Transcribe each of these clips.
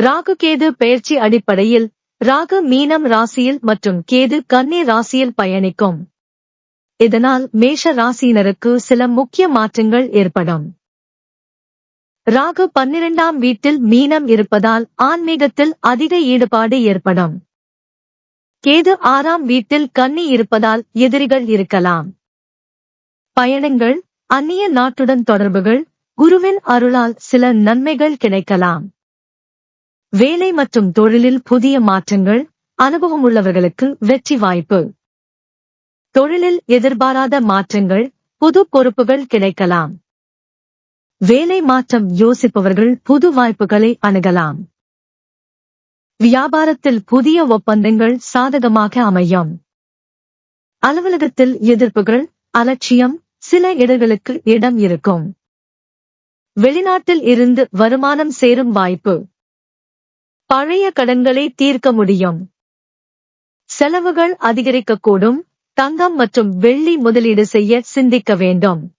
ராகு கேது பெயர்ச்சி அடிப்படையில் ராகு மீனம் ராசியில் மற்றும் கேது கன்னி ராசியில் பயணிக்கும். இதனால் மேஷ ராசியினருக்கு சில முக்கிய மாற்றங்கள் ஏற்படும். ராகு பன்னிரண்டாம் வீட்டில் மீனம் இருப்பதால் ஆன்மீகத்தில் அதிக ஈடுபாடு ஏற்படும். கேது ஆறாம் வீட்டில் கன்னி இருப்பதால் எதிரிகள் இருக்கலாம். பயணங்கள் அந்நிய நாட்டுடன் தொடர்புகள் குருவின் அருளால் சில நன்மைகள் கிடைக்கலாம். வேலை மற்றும் தொழிலில் புதிய மாற்றங்கள் அனுபவம் உள்ளவர்களுக்கு வெற்றி வாய்ப்பு. தொழிலில் எதிர்பாராத மாற்றங்கள் புது பொறுப்புகள் கிடைக்கலாம். வேலை மாற்றம் யோசிப்பவர்கள் புது வாய்ப்புகளை அணுகலாம். வியாபாரத்தில் புதிய ஒப்பந்தங்கள் சாதகமாக அமையும். அலுவலகத்தில் எதிர்ப்புகள் அலட்சியம் சில இடங்களுக்கு இடம் இருக்கும். வெளிநாட்டில் இருந்து வருமானம் சேரும் வாய்ப்பு. பழைய கடன்களை தீர்க்க முடியும். செலவுகள் அதிகரிக்கக்கூடும். தங்கம் மற்றும் வெள்ளி முதலீடு செய்ய சிந்திக்க வேண்டும்.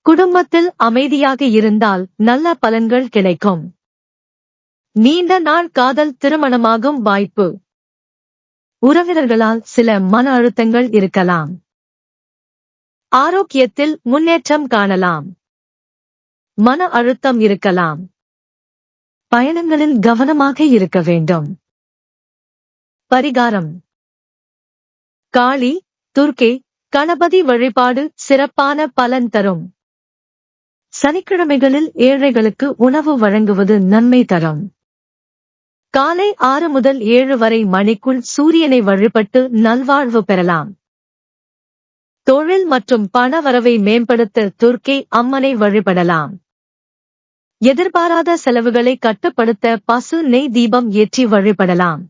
குடும்பத்தில் அமைதியாக இருந்தால் நல்ல பலன்கள் கிடைக்கும். நீண்ட நாள் காதல் திருமணமாகும் வாய்ப்பு. உறவினர்களால் சில மன அழுத்தங்கள் இருக்கலாம். ஆரோக்கியத்தில் முன்னேற்றம் காணலாம். மன அழுத்தம் இருக்கலாம். பயணங்களில் கவனமாக இருக்க வேண்டும். பரிகாரம். காளி துர்க்கே கணபதி வழிபாடு சிறப்பான பலன் தரும். சனிக்கிழமைகளில் ஏழைகளுக்கு உணவு வழங்குவது நன்மை தரும். காலை ஆறு முதல் ஏழு வரை மணிக்குள் சூரியனை வழிபட்டு நல்வாழ்வு பெறலாம். தொழில் மற்றும் பண வரவை மேம்படுத்த துர்க்கே அம்மனை வழிபடலாம். எதிர்பாராத செலவுகளை கட்டுப்படுத்த பசு நெய் தீபம் ஏற்றி வழிபடலாம்.